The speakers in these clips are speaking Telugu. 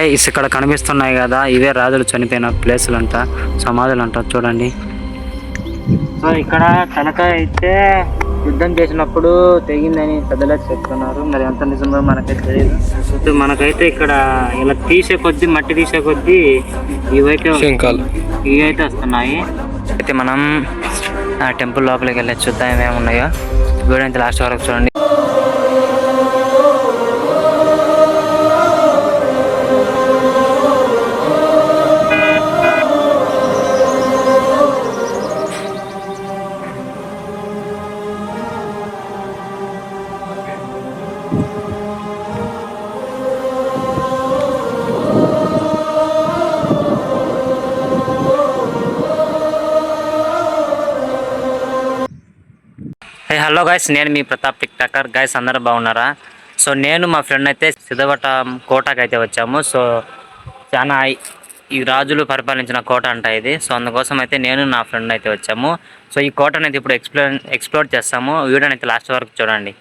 గైస్ ఇక్కడ కనిపిస్తున్నాయి కదా ఇవే రాజులు చనిపోయిన ప్లేసులు అంట సమాధులు అంట చూడండి. సో ఇక్కడ తలకాయ అయితే యుద్ధం చేసినప్పుడు తెగిందని పెద్దలు చెప్తున్నారు. మరి ఎంత నిజమో మనకైతే తెలియదు మనకైతే ఇక్కడ ఇలా తీసే కొద్దీ మట్టి తీసే కొద్దీ ఇవైతే శంఖాలు. ఇవి అయితే వస్తున్నాయి. అయితే మనం టెంపుల్ లోపలికి వెళ్ళి చూద్దాం ఏమేమి ఉన్నాయో వీడియో లాస్ట్ వరకు చూడండి. హలో గాయస్ నేను మీ ప్రతాప్ టిక్ టాకర్ గైస్ అందరూ బాగున్నారా? సో నేను మా ఫ్రెండ్ అయితే సిద్ధవట కోటకు అయితే వచ్చాము. సో చాలా ఈ- రాజులు పరిపాలించిన కోట అంట ఇది. సో అందుకోసం అయితే నేను నా ఫ్రెండ్ అయితే వచ్చాము. సో ఈ కోటను అయితే ఇప్పుడు ఎక్స్ప్లోర్ ఎక్స్ప్లోర్ చేస్తాము. వీడియోని అయితే లాస్ట్ వరకు చూడండి.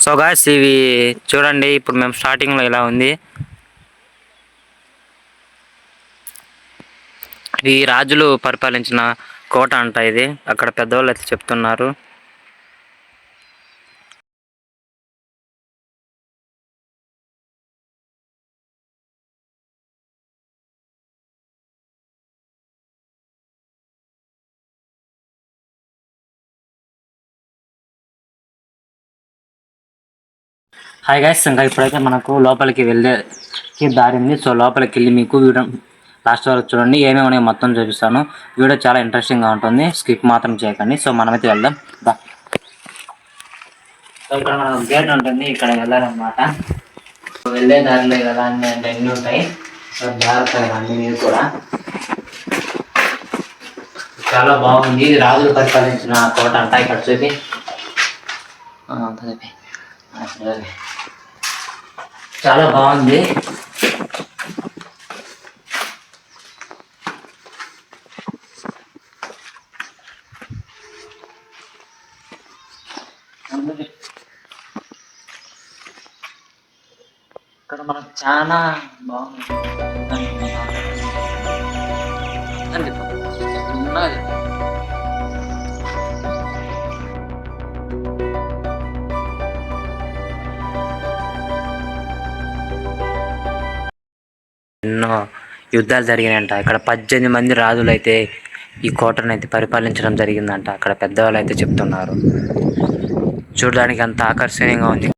సో గాయస్ ఇవి చూడండి ఇప్పుడు మేము స్టార్టింగ్లో ఇలా ఉంది. ఈ రాజులు పరిపాలించిన కోట అంట ఇది. అక్కడ పెద్దవాళ్ళు అయితే చెప్తున్నారు. హాయ్ గైస్ ఇంకా ఇప్పుడైతే మనకు లోపలికి వెళ్ళేకి దారి ఉంది. సో లోపలికి వెళ్ళి మీకు వీడియో లాస్ట్ వరకు చూడండి. ఏమేమి ఉన్నాయో మొత్తం చూపిస్తాను. వీడియో చాలా ఇంట్రెస్టింగ్గా ఉంటుంది. స్కిప్ మాత్రం చేయకండి. సో మనమైతే వెళ్దాం. దా. సో ఇక్కడ మనకు గేట్ ఉంటుంది. ఇక్కడ వెళ్ళాలన్నమాట. వెళ్ళే దారిలో కదా అన్ని అంటే అన్నీ ఉంటాయి. సో జాగ్రత్తగా అన్ని మీరు కూడా. చాలా బాగుంది. ఇది రాజులు పరిపాలించిన కోట అంట. ఇక్కడ చూపి. చదివి. చాలా బాగుంది. ఇక్కడ మనకు చాలా బాగుంది. యుద్ధాలు జరిగినాయంట. ఇక్కడ పద్దెనిమిది మంది రాజులు అయితే ఈ కోటను అయితే పరిపాలించడం జరిగిందంట. అక్కడ పెద్దవాళ్ళు అయితే చెప్తున్నారు. చూడడానికి అంత ఆకర్షణీయంగా ఉంది?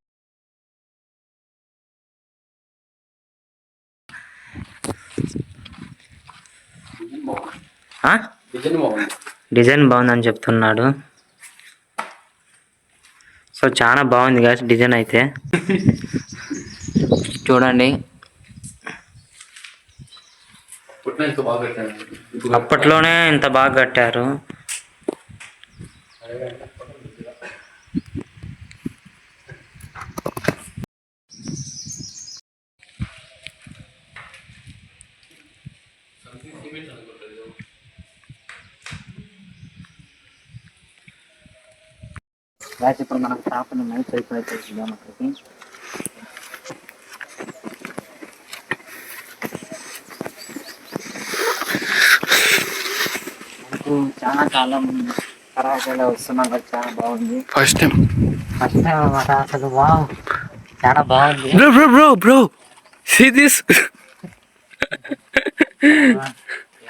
డిజైన్ బాగుందని చెప్తున్నాడు. సో చాలా బాగుంది కదా డిజైన్ అయితే. చూడండి. అప్పట్లోనే ఇంత బాగా కట్టారు. ఇప్పుడు మనం టాప్ నైట్ అయిపోయి చూద్దాం అక్కడికి. మనకు చాలా కాలం తర్వాత ఇలా వస్తున్నాం కదా చాలా బాగుంది. First time. ఫస్ట్ టైం అన్నమాట అసలు వావ్. చాలా బాగుంది. Bro bro bro bro. See this.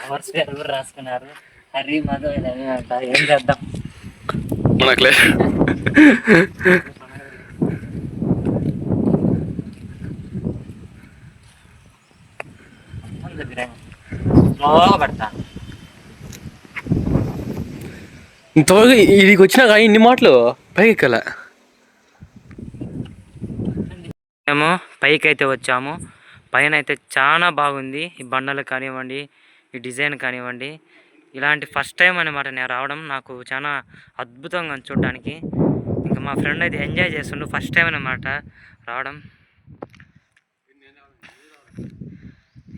ఎవరు ఎవరు రాసుకున్నారు. హరి మధు ఇలా ఏం చేద్దాం? మనకులే స్లోగా పెడతా. ఇంతవరకు ఇదికి వచ్చినా కానీ ఇన్ని మాటలు? పైకి ఎక్కలే మేము పైకి అయితే వచ్చాము. పైన అయితే చాలా బాగుంది. ఈ బండలు కానివ్వండి ఈ డిజైన్ కానివ్వండి. ఇలాంటి ఫస్ట్ టైం అనమాట నేను రావడం. నాకు చాలా అద్భుతంగా చూడడానికి. ఇంకా మా ఫ్రెండ్ అయితే ఎంజాయ్ చేస్తుండు. ఫస్ట్ టైం అనమాట రావడం.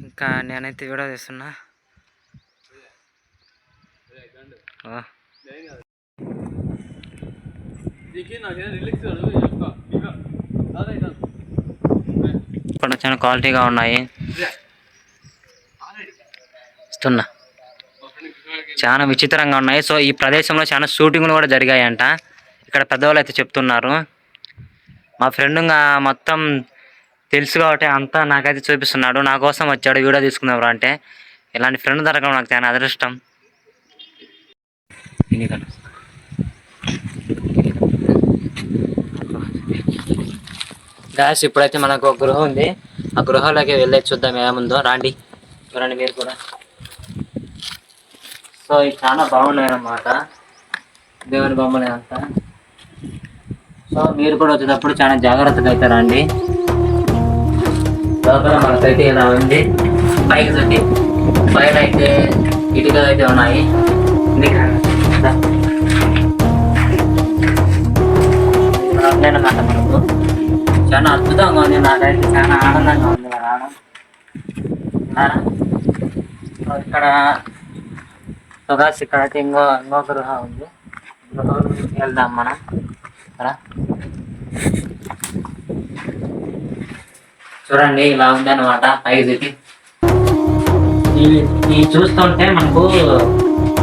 ఇంకా నేనైతే వీడియో తీస్తున్నా. ఇక్కడ చాలా క్వాలిటీగా ఉన్నాయి. ఇస్తున్నా చాలా విచిత్రంగా ఉన్నాయి. సో ఈ ప్రదేశంలో చాలా షూటింగ్లు కూడా జరిగాయంట. ఇక్కడ పెద్దవాళ్ళు అయితే చెప్తున్నారు. మా ఫ్రెండ్ మొత్తం తెలుసు కాబట్టి అంతా నాకైతే చూపిస్తున్నాడు. నా కోసం వచ్చాడు వీడియో తీసుకున్నారు అంటే. ఇలాంటి ఫ్రెండ్ దొరకడం నాకు చాలా అదృష్టం. గ్యాస్ ఇప్పుడైతే మనకు ఒక గృహ ఉంది. ఆ గృహలోకి వెళ్ళే చూద్దాం ఏముందో రాండి. చూడండి మీరు కూడా. సో ఇది చాలా బాగున్నాయి అన్నమాట. దేవుని బొమ్మలే అంతా. సో మీరు కూడా వచ్చేటప్పుడు చాలా జాగ్రత్తగా అయితే రండి. లోపల మనకైతే ఇలా ఉంది. పైకి చుట్టి పైన అయితే ఇటుకలు అయితే ఉన్నాయి. ఎందుకంటే దా. ఇక్కడ మనకు చాలా అద్భుతంగా ఉంది నాకైతే చాలా ఆనందంగా ఉంది ఇలా రావడం ఇక్కడ సుగాస్ ఇక్కడ అయితే ఇంకో ఇంకో గృహ ఉంది వెళ్దాం మనం ఇక్కడ చూడండి ఇలా ఉంది అనమాట పైకి ఈ చూస్తుంటే మనకు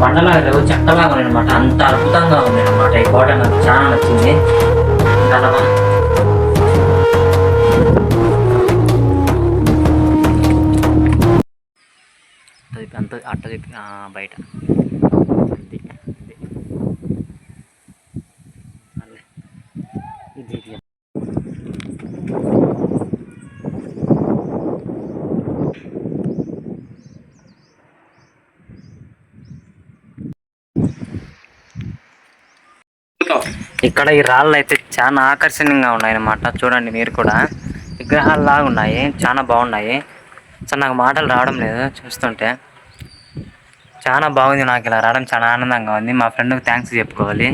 బండలాగా లేవు చెక్కలాగా ఉన్నాయన్నమాట అంత అద్భుతంగా ఉంది ఈ కోట నాకు. చాలా నచ్చింది. ఇంకా అంత అట్ట బయట. ఇక్కడ ఈ రాళ్ళు అయితే చాలా ఆకర్షణీయంగా ఉన్నాయి అన్నమాట చూడండి మీరు కూడా. విగ్రహాలు లాగా ఉన్నాయి. చాలా బాగున్నాయి. సో నాకు మాటలు రావడం లేదు చూస్తుంటే. చాలా బాగుంది నాకు ఇలా రావడం. చాలా ఆనందంగా ఉంది. మా ఫ్రెండ్కి థ్యాంక్స్ చెప్పుకోవాలి.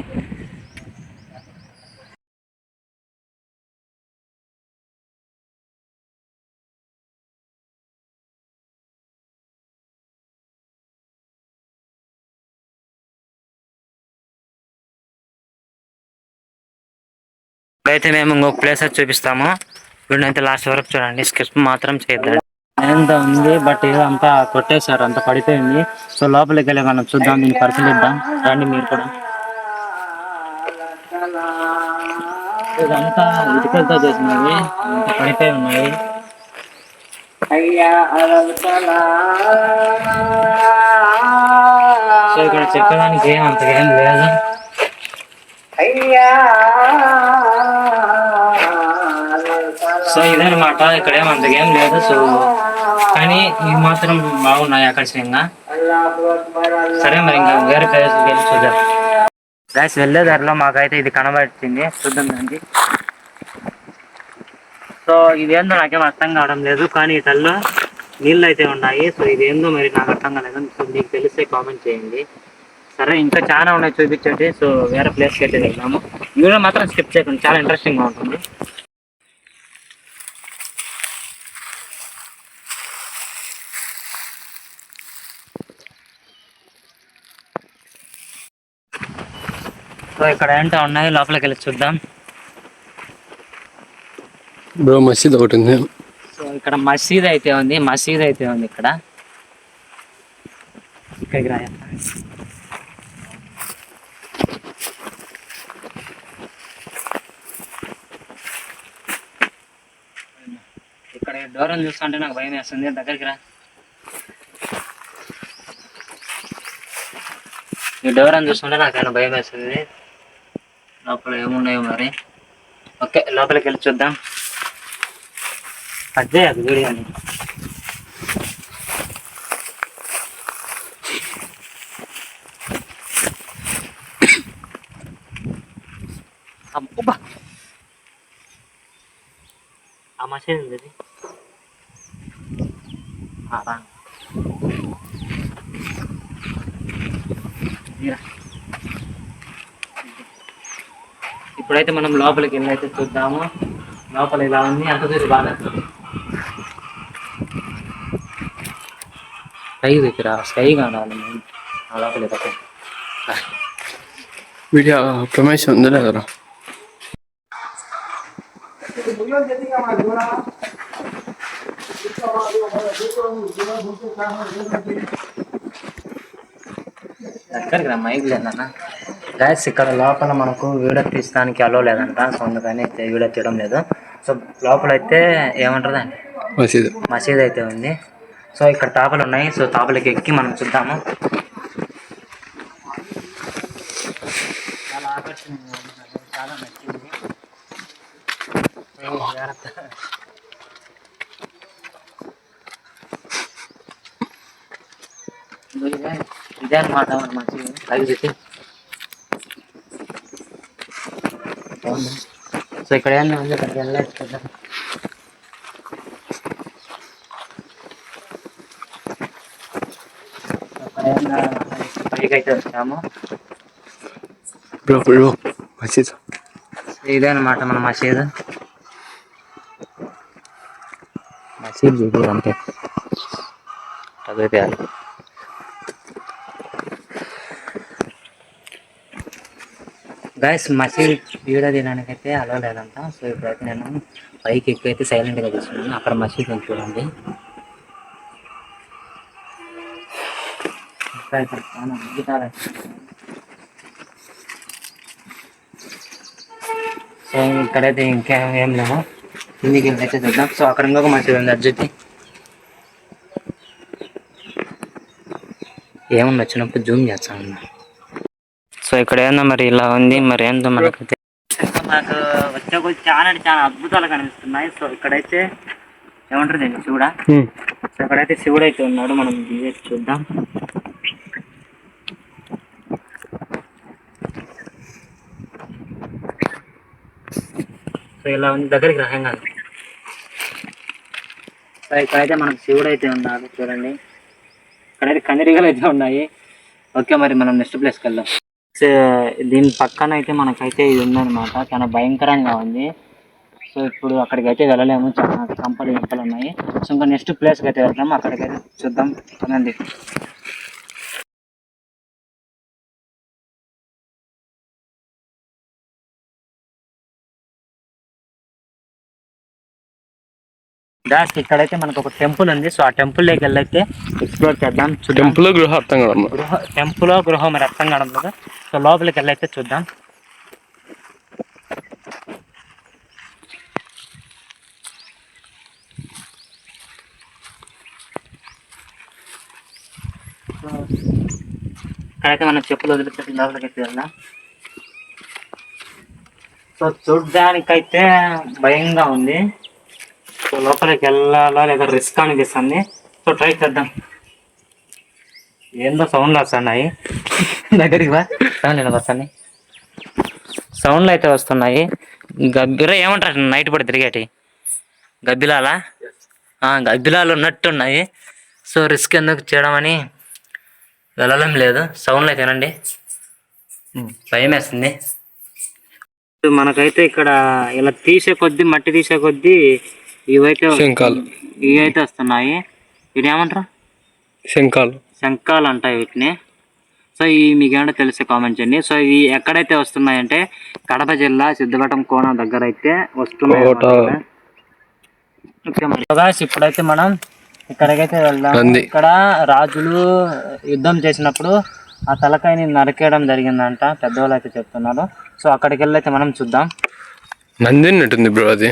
ఇప్పుడైతే మేము ఇంకొక ప్లేస్ అయితే చూపిస్తాము. వీడినైతే లాస్ట్ వరకు చూడండి. స్కిప్ మాత్రం చేద్దాం ఎంత ఉంది? బట్ ఇదంతా కొట్టేశారు. అంత పడిపోయింది. సో లోపలికి వెళ్ళి మనం చూద్దాం. దీన్ని పరిశీలిద్దాం. రండి మీరు కూడా. ఇదంతా ఇటుకలతో చేసినవి. అంత పడిపోయి ఉన్నాయి. సో ఇక్కడ చెప్పడానికి ఏం అంతగా ఏం లేదు. సో ఇదనమాట ఇక్కడ ఏం అంతగా ఏం లేదు సో కానీ ఇవి మాత్రం బాగున్నాయి ఆకర్షణీయంగా. సరే మరి ఇంకా వేరే ప్లేస్ వెళ్ళి చూద్దాం. గాయస్ వెళ్ళే దారిలో మాకైతే ఇది కనబడుతుంది చూద్దాం దానికి సో ఇదేందో నాకేం అర్థం కావడం లేదు కానీ ఇతల్లో నీళ్ళు అయితే ఉన్నాయి సో ఇదేందో మరి నాకు అర్థం కాలేదు సో మీకు తెలిస్తే కామెంట్ చేయండి. సరే ఇంకా చాలా ఉన్నాయి చూపించండి. సో వేరే ప్లేస్కి అయితే వెళ్దాము. వీడియో మాత్రం స్కిప్ చేయకండి. చాలా ఇంట్రెస్టింగ్గా ఉంటుంది. సో ఇక్కడ ఏంటో ఉన్నాయి. లోపలికి వెళ్ళి చూద్దాం. బ్రో మసీద్ ఒకటి ఉంది. సో ఇక్కడ మసీద్ అయితే ఉంది. మసీద్ అయితే ఉంది ఇక్కడ. ఇక్కడికి రాయ దూరం చూస్తుంటే నాకు భయం వేస్తుంది. దగ్గరికి రా. ఈ డోరం చూస్తుంటే నాకైనా భయం వేస్తుంది. లోపల ఏమున్నాయో మరి. ఓకే లోపలికి వెళ్ళి చూద్దాం. అదే అది వీడియోని అబ్బా ఆ మసీద్ ఉంది ఇది. ఆ, రా. ఇరా. ఇప్పుడైతే మనం లోపలికి వెళ్ళి అయితే చూద్దాము లోపల ఇలా ఉంది అంత దూరం బాగా స్కై దగ్గర స్కై కావాలి మేము ఆ లోపల ఇదొక. వీడియో ప్రమేషన్ ఉందా లేదా దగ్గరికి రా మైక్ లేదన్న గాయస్ ఇక్కడ లోపల మనకు వీడియో తీయడానికి అలో లేదంట సో అందుకని అయితే వీడియో తీయడం లేదు. సో లోపల అయితే ఏమంటారు మసీదు మసీద్. అయితే ఉంది. సో ఇక్కడ తాపలు ఉన్నాయి. సో తాపలకి ఎక్కి మనం చూద్దాము చాలా ఆకర్షణీయంగా ఉంది నాకు చాలా నచ్చింది సో, జాగ్రత్త. ఇదిగో ఇదే ఇదే అనమాట పైకి చెప్పి సో ఇక్కడ ఏమన్నా ఉంది అక్కడికి వెళ్ళలేదు కదా పైకి అయితే వచ్చాము మసీదు ఇదే అనమాట మన మసీద్ మసీద్ చూడు అంతే. చదివితే గాయస్ మసీద్ వీడియో తీయడానికి అయితే అలవ లేదంట. సో ఇప్పుడైతే నేను పైకి ఎక్కువ అయితే సైలెంట్గా తీసుకున్నాను. అక్కడ మసీద్ ఉంది చూడండి. ఇక్కడ సో ఇక్కడైతే ఇంకేం ఏం లేవు. కిందికి అయితే చూద్దాం. సో అక్కడ ఇంకొక మసీద్ ఉంది అర్జుతి ఏమన్నా వచ్చినప్పుడు జూమ్ చేస్తాను సో ఇక్కడ ఏందో మరి ఇలా ఉంది మరి ఏందో మనకైతే నాకు వచ్చే కొద్ది చాలా అంటే చాలా అద్భుతాలు కనిపిస్తున్నాయి. సో ఇక్కడైతే ఏమంటారు దీన్ని? శివుడా? సో ఇక్కడైతే శివుడు అయితే ఉన్నాడు. మనం చూద్దాం. సో ఇలా ఉంది. దగ్గరికి కాదు సో ఇక్కడైతే మనకు శివుడు అయితే ఉన్నాడు. చూడండి. ఇక్కడైతే కందిరీగలు అయితే ఉన్నాయి. ఓకే మరి మనం నెక్స్ట్ ప్లేస్కి వెళ్దాం. దీని పక్కన అయితే మనకైతే ఇది ఉందన్నమాట. చాలా భయంకరంగా ఉంది. సో ఇప్పుడు అక్కడికి అయితే వెళ్ళలేము. చాలా కంపలు ఇంపలు ఉన్నాయి. సో ఇంకా నెక్స్ట్ ప్లేస్కి అయితే వెళ్తాము అక్కడికైతే చూద్దాం. అనండి దాస్ ఇక్కడైతే మనకు ఒక టెంపుల్ ఉంది. సో ఆ టెంపుల్లోకి వెళ్ళైతే ఎక్స్ప్లోర్ చేద్దాం టెంపుల్ గృహ అర్థం గృహ టెంపుల్ గృహం మరి అర్థం కావడం లేదు. సో లోపలికి వెళ్ళైతే చూద్దాం. ఇక్కడైతే మనం చెప్పులు వదిలిపెట్టి లోపలికి అయితే వెళ్దాం. సో చూడ్డానికైతే భయంగా ఉంది. సో లోపలికి వెళ్ళాలా లేదా రిస్క్ అనిపిస్తుంది. సో ట్రై చేద్దాం. ఏందో సౌండ్లు వస్తున్నాయి. దగ్గరికి బా సౌండ్లు అయితే వస్తున్నాయి. గబ్బిర ఏమంటారు? నైట్ పడి తిరిగేటి. గబ్బిలాలా? గబ్బిలాలు ఉన్నట్టున్నాయి. సో రిస్క్ ఎందుకు చేయడం అని వెళ్ళడం లేదు. సౌండ్లు అయితే వినండి. భయం వేస్తుంది. మనకైతే ఇక్కడ ఇలా తీసే కొద్దీ మట్టి తీసే కొద్దీ ఇవైతే శంఖాలు. ఇవి అయితే వస్తున్నాయి. ఇది ఏమంటారు శంఖాలు. శంఖాలు అంటాయి వీటిని. సో ఈ మీకేమైనా తెలిసే కామెంట్ చేయండి. సో ఇవి ఎక్కడైతే వస్తున్నాయంటే కడప జిల్లా సిద్ధవటం కోన దగ్గర అయితే వస్తున్నాయి. ఓకే మరి. ఇప్పుడైతే మనం ఇక్కడికైతే వెళ్దాం. ఇక్కడ రాజులు యుద్ధం చేసినప్పుడు ఆ తలకాయని నరికేయడం జరిగిందంట. పెద్దవాళ్ళు అయితే చెప్తున్నారు. సో అక్కడికి వెళ్ళి అయితే మనం చూద్దాం. నందిని ఉంటుంది బ్రో అది.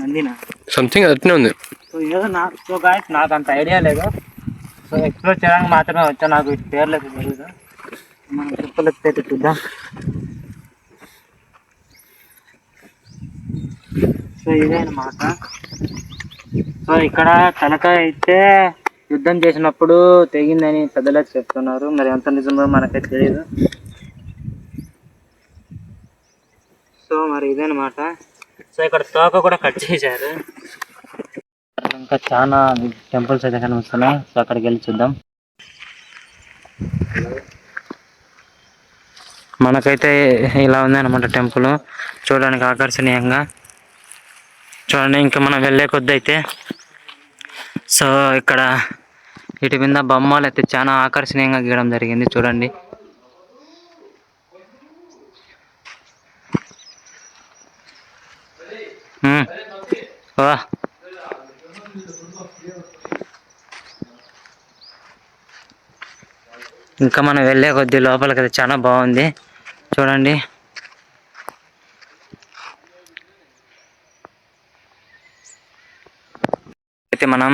నందినా? సంథింగ్ అట్నే ఉంది. సో ఏదో నా సో గాయస్ నాకు అంత ఐడియా లేదు. సో ఎక్స్ప్లోర్ చేయడానికి మాత్రమే వచ్చా. నాకు వీటి పేర్లు తెలియదు మనం ట్రిప్పులు చూద్దాం. సో ఇదే అన్నమాట. సో ఇక్కడ తలకాయ అయితే యుద్ధం చేసినప్పుడు తెగిందని పెద్దలు చెప్తున్నారు. మరి ఎంత నిజమో మనకైతే తెలియదు సో మరి ఇదేనమాట సో ఇక్కడ తోక కూడా కట్ చేశారు. ఇంకా చాలా టెంపుల్స్ అయితే కనిపిస్తున్నాయి. సో అక్కడికి వెళ్ళి చూద్దాం. మనకైతే ఇలా ఉంది అనమాట టెంపుల్. చూడడానికి ఆకర్షణీయంగా. చూడండి ఇంకా మనం వెళ్ళే కొద్ది అయితే. సో ఇక్కడ వీటి మీద బొమ్మలు అయితే చాలా ఆకర్షణీయంగా గీయడం జరిగింది. చూడండి. వా ఇంకా మనం వెళ్ళే కొద్ది లోపలికి కదా చాలా బాగుంది. చూడండి. అయితే మనం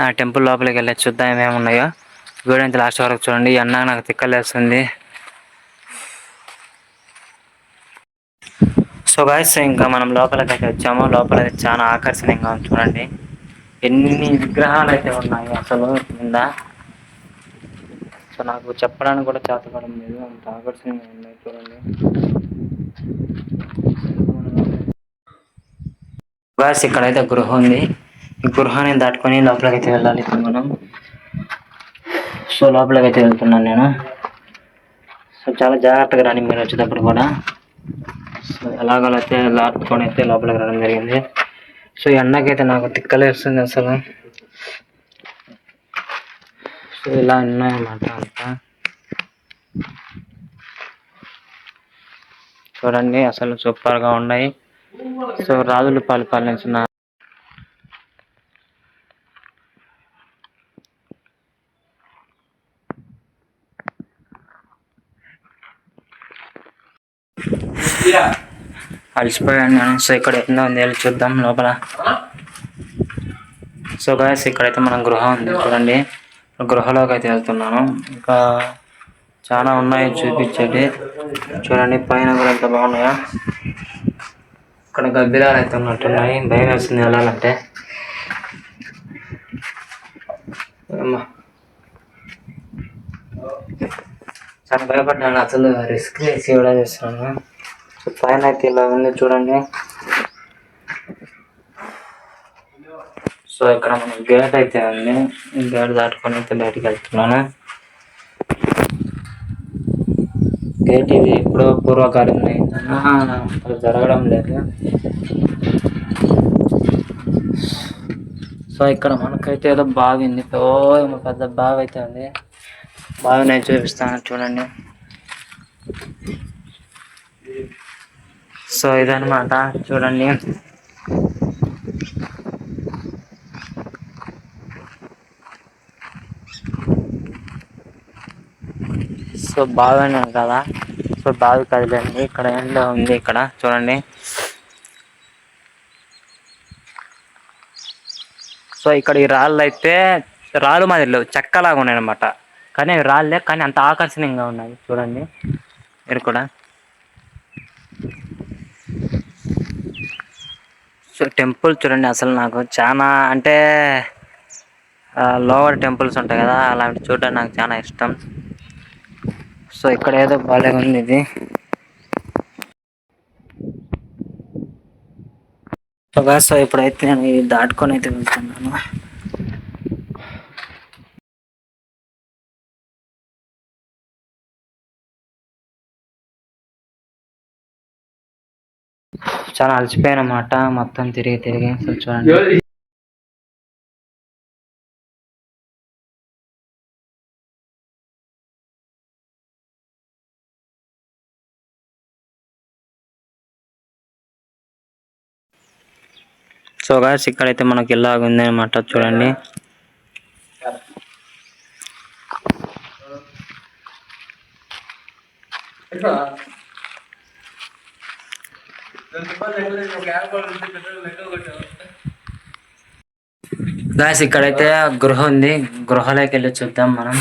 ఆ టెంపుల్ లోపలికి వెళ్ళి చూద్దాం ఏమేమి ఉన్నాయో వీడియో లాస్ట్ వరకు చూడండి. అన్నా నాకు తిక్కలేస్తుంది. సో గాయస్ ఇంకా మనం లోపలికి అయితే వచ్చాము. లోపల అయితే చాలా ఆకర్షణీయంగా ఉంది చూడండి. ఎన్ని విగ్రహాలు అయితే ఉన్నాయి అసలు కింద? సో నాకు చెప్పడానికి కూడా చేతపడం లేదు. అంత ఆకర్షణీయంగా ఉన్నాయి చూడండి. గాయస్ ఇక్కడైతే గృహ ఉంది. ఈ గృహాన్ని దాటుకొని లోపలికైతే వెళ్ళాలి ఇప్పుడు మనం. సో లోపలికైతే వెళ్తున్నాను నేను. సో చాలా జాగ్రత్తగా రాని మీరు వచ్చేటప్పుడు కూడా. సో ఎలాగోలా అయితే అయితే లోపలికి రావడం జరిగింది. సో ఈ ఎండకైతే నాకు తిక్కలేస్తుంది అసలు. సో ఇలా ఉన్నాయన్నమాట అంతా. చూడండి అసలు సూపర్గా ఉన్నాయి. సో రాజులు పాలించిన అలసిపోయాను నేను. సో ఇక్కడ ఏందో ఉంది వెళ్ళి చూద్దాం లోపల. సో గాయస్ ఇక్కడైతే మన గృహ ఉంది. చూడండి. గృహలోకి అయితే వెళ్తున్నాను. ఇంకా చాలా ఉన్నాయి చూపించేటి. చూడండి పైన కూడా ఎంత బాగున్నాయా? ఇక్కడ గబ్బిలాలు అయితే ఉన్నట్టున్నాయి. భయం వేస్తుంది వెళ్ళాలంటే. చాలా భయపడ్డాను. అసలు రిస్క్ వేసి కూడా చేస్తున్నాను. పైన అయితే ఇలా ఉంది చూడండి. సో ఇక్కడ మన గేట్ అయితే ఉంది. గేట్ దాటుకొని అయితే బయటికి వెళ్తున్నాను. గేట్ ఇది ఎప్పుడో పూర్వకాలం అయిందన్నా జరగడం లేదు. సో ఇక్కడ మనకైతే ఏదో బావి ఉంది. ఓ పెద్ద బావి అయితే ఉంది. బావి నేను చూపిస్తాను చూడండి. సో ఇదనమాట చూడండి. సో బాగానే కదా. సో బాగా కదిలేండి ఇక్కడ ఎండ ఉంది ఇక్కడ. చూడండి. సో ఇక్కడ ఈ రాళ్ళు అయితే రాళ్ళు మాదిరి లేవు. చెక్కలాగా ఉన్నాయి అనమాట కానీ అవి రాళ్ళే కానీ అంత ఆకర్షణీయంగా ఉన్నాయి. చూడండి. మీరు కూడా. టెంపుల్ చూడండి అసలు నాకు చాలా అంటే లోవర్ టెంపుల్స్ ఉంటాయి కదా అలాంటి చూడడం నాకు చాలా ఇష్టం. సో ఇక్కడ ఏదో బాగా ఉంది ఇది. సో సో ఇప్పుడైతే నేను ఇది దాటుకొని అయితే వెళ్తున్నాను. చాలా అలసిపోయానమాట మొత్తం తిరిగి తిరిగి. చూడండి. సో గాయస్ ఇక్కడైతే మనకి ఇలాగ ఉంది అనమాట చూడండి. గాయస్ ఇక్కడైతే గృహ ఉంది. గృహలోకి వెళ్ళి చూద్దాం మనం.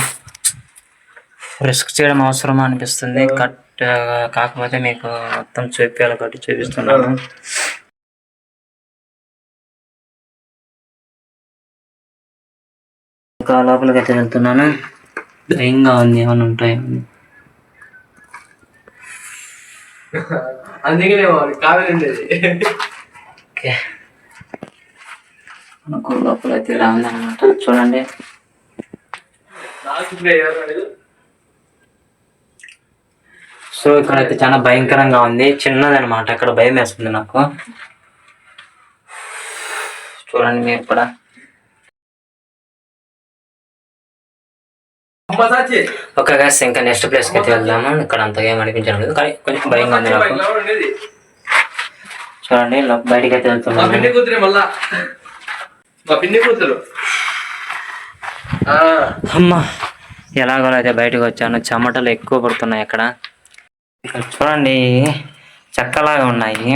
రిస్క్ చేయడం అవసరం అనిపిస్తుంది. కట్ కాకపోతే మీకు మొత్తం చూపించాలి కట్టి చూపిస్తున్నాను. ఇంకా లోపలికి అయితే వెళ్తున్నాను. భయంగా ఉంది ఏమైనా ఉంటాయి అందుకనే వాడు కావేరి ఓకే. మనకు లోపల అయితే ఇలా ఉందన్నమాట చూడండి సో ఇక్కడ అయితే చాలా భయంకరంగా ఉంది. చిన్నది అనమాట ఇక్కడ భయం వేస్తుంది నాకు. చూడండి మీరు కూడా. ఓకే గాస్ ఇంకా నెక్స్ట్ ప్లేస్కి అయితే వెళ్దాము. ఇక్కడ అంతగా ఏం అనిపించడం లేదు. కానీ కొంచెం భయంగా ఉంది నాకు. చూడండి బయటికి అయితే పిన్ని కూతురే మళ్ళా. మా పిన్ని కూతురు. ఆ, అమ్మా ఎలాగోలా అయితే బయటకు వచ్చాను. చెమటలు ఎక్కువ పడుతున్నాయి అక్కడ. ఇక్కడ చూడండి చెక్కలాగా ఉన్నాయి.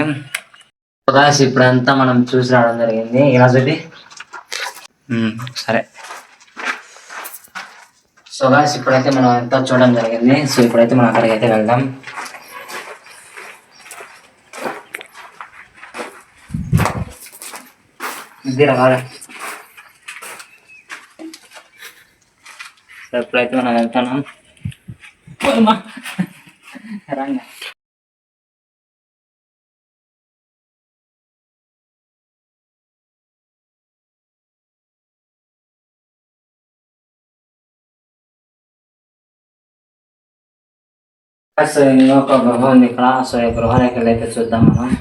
గాయస్ ఇప్పుడంతా మనం చూసి రావడం జరిగింది. ఇలా ఉమ్, సరే. సో గాయస్ ఇప్పుడైతే మనం అంతా చూడడం జరిగింది. సో ఇప్పుడైతే మనం అక్కడికి అయితే వెళ్దాం. ఇద్దరు కాదా సో ఇప్పుడైతే మనం వెళ్తున్నాం. అమ్మా. సో ఇంకొక గృహ ఉంది ఇక్కడ సో ఈ గృహానికి అయితే చూద్దాం మనం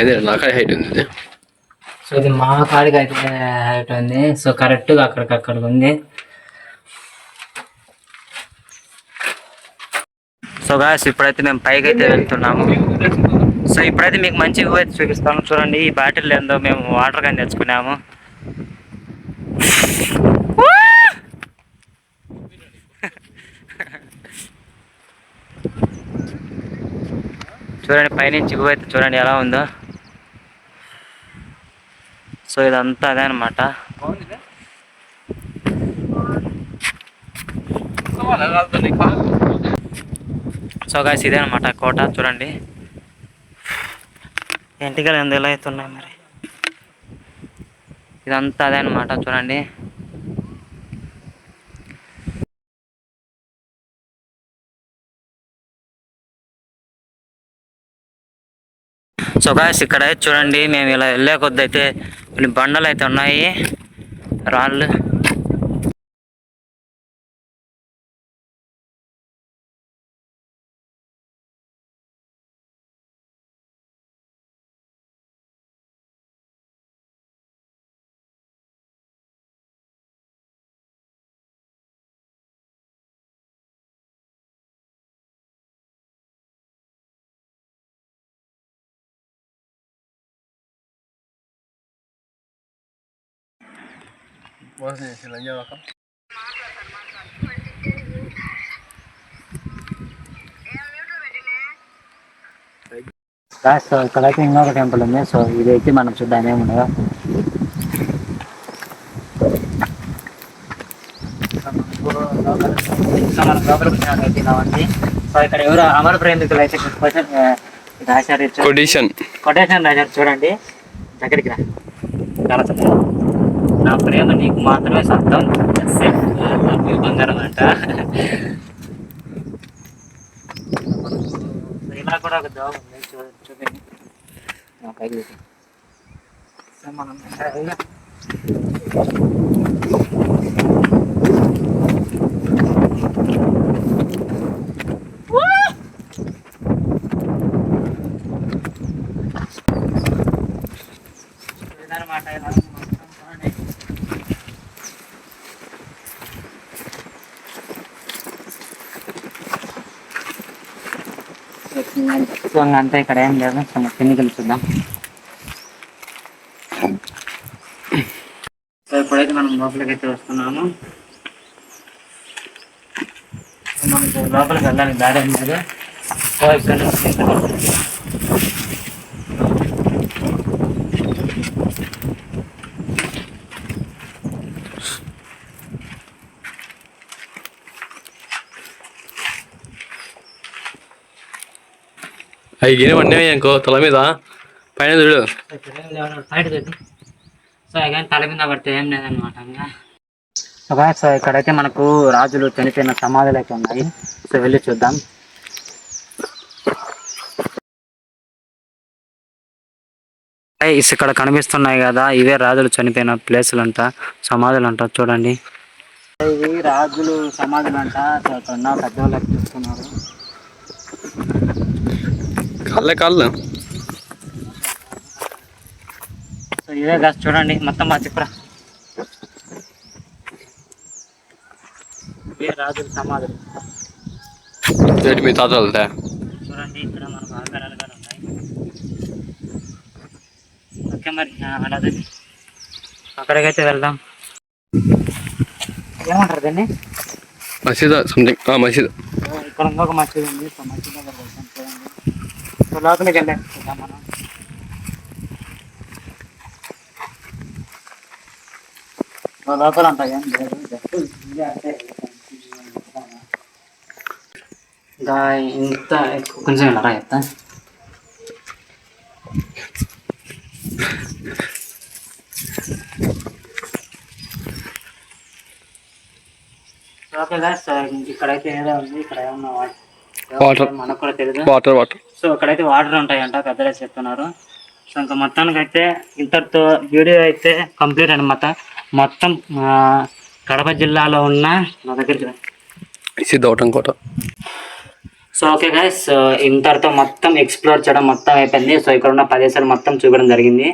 అదే హైట్ ఉంది సో ఇది మా కాడికి అయితే హైట్ ఉంది సో కరెక్ట్గా అక్కడికి అక్కడికి ఉంది సో గాయస్ ఇప్పుడైతే మేము పైకి అయితే వెళ్తున్నాము. సో ఇప్పుడైతే మీకు మంచి వ్యూ అయితే చూపిస్తాము చూడండి ఈ బాటిల్ ఏందో మేము వాటర్ కానీ తెచ్చుకున్నాము. చూడండి పైనుంచి వ్యూ అయితే చూడండి ఎలా ఉందో. సో ఇదంతా అదే అనమాట సో గాయస్ ఇదే అనమాట కోట చూడండి. ఎంటికలు ఎందు ఎలా అవుతున్నాయి మరి? ఇదంతా అదే అనమాట చూడండి. సో గాయస్ ఇక్కడ. చూడండి మేము ఇలా వెళ్ళే కొద్ది అయితే కొన్ని బండలు అయితే ఉన్నాయి. రాళ్ళు. గాయస్ సో ఇక్కడైతే ఇంకొక టెంపుల్ ఉంది సో ఇదైతే మనం చూద్దాం ఏముండగా సో మనం లోపలికి ఉంది సో ఇక్కడ ఎవరు అమర ప్రేమికులు అయితే క్వశ్చన్ రాశారు కొడిషన్ కొటేషన్ రాశారు చూడండి. దగ్గరికి రా. చాలా చక్కగా నా ప్రేమ నీకు మాత్రమే సొంతం. బంగారం అంట. ఇలా కూడా ఒక జాబ్ ఉంది. చూ పైకి మనం ఇలా ఇదన్నమాట ఇలా మొత్తం చూడండి. సో అంటే ఇక్కడ ఏం లేదు. సో కెమికల్ చూద్దాం సో ఇప్పుడైతే మనం లోపలికి అయితే వస్తున్నాము. మనకు లోపలికి వెళ్ళడానికి దారి ఏం లేదు సో ఇక్కడ అవి గిన్నె పడినాయి అనుకో తల మీద? పైన చూడు. సో కానీ తల మీద పడితే ఏం లేదనమాట సో ఇక్కడైతే మనకు రాజులు చనిపోయిన సమాధులు అయితే ఉన్నాయి. సో వెళ్ళి చూద్దాం. ఇక్కడ కనిపిస్తున్నాయి కదా ఇవే రాజులు చనిపోయిన ప్లేసులు అంట సమాధులు అంట చూడండి. ఇవి రాజులు సమాధులు అంట పెద్దవాళ్ళకి పెద్దవాళ్ళు చూస్తున్నారు కాళ్ళే కాళ్ళు. సో ఇవే కాదు చూడండి మొత్తం మా చిప్పురా రాజుల సమాధులు. ఏంటి మీ తాత చూడండి ఇక్కడ మనకు ఆకారాలు కూడా ఉన్నాయి. ఓకే మరి అలాగే. అక్కడికైతే వెళ్దాం. ఏమంటారు దాన్ని? మసీదా సంథింగ్ మసీద్. ఇక్కడ ఇంకొక మసీద్ ఉంది మసీద్. సో లోపలికి వెళ్ళేసి మనం సో లోపల అంతా ఏం లేదు. ఇంకా ఇంత కొంచెం వెళ్ళరా చెప్తా? ఓకే సార్ ఇక్కడైతే ఏదో ఉంది ఇక్కడ ఏమన్నా వాటి Water. మనకు కూడా తెలియదు వాటర్ వాటర్ సో ఇక్కడైతే వాటర్ ఉంటాయంట పెద్దలే చెప్తున్నారు. సో ఇంకా మొత్తానికి అయితే ఇంతటితో వీడియో అయితే కంప్లీట్ అనమాట మొత్తం కడప జిల్లాలో ఉన్న నా దగ్గరికి. సిద్ధవటం కోట సో ఓకే గైస్ ఇంతటితో మొత్తం ఎక్స్ప్లోర్ చేయడం మొత్తం అయిపోయింది. సో ఇక్కడ ఉన్న ప్రదేశాలు మొత్తం చూపడం జరిగింది.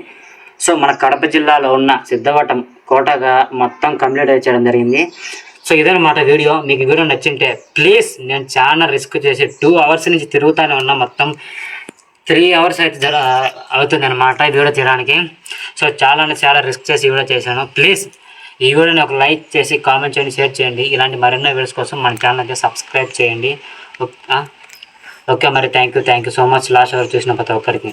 సో మన కడప జిల్లాలో ఉన్న సిద్ధవటం కోటగా మొత్తం కంప్లీట్ చేయడం జరిగింది. సో ఇదనమాట వీడియో? మీకు వీడియో నచ్చింటే ప్లీజ్ నేను చాలా రిస్క్ చేసి టూ అవర్స్ నుంచి తిరుగుతానే ఉన్నా మొత్తం. త్రీ అవర్స్ అయితే జర అవుతుంది అనమాట ఈ వీడియో తీయడానికి. సో చాలా అంటే చాలా రిస్క్ చేసి ఈ వీడియో చేశాను. ప్లీజ్ ఈ వీడియోని ఒక లైక్ చేసి కామెంట్ చేయండి షేర్ చేయండి. ఇలాంటి మరెన్నో వీడియోస్ కోసం మన ఛానల్ అయితే సబ్స్క్రైబ్ చేయండి. ఓకే ఓకే మరి thank you thank you so much. Last వరకు చూసిన ప్రతి ఒక్కరికి.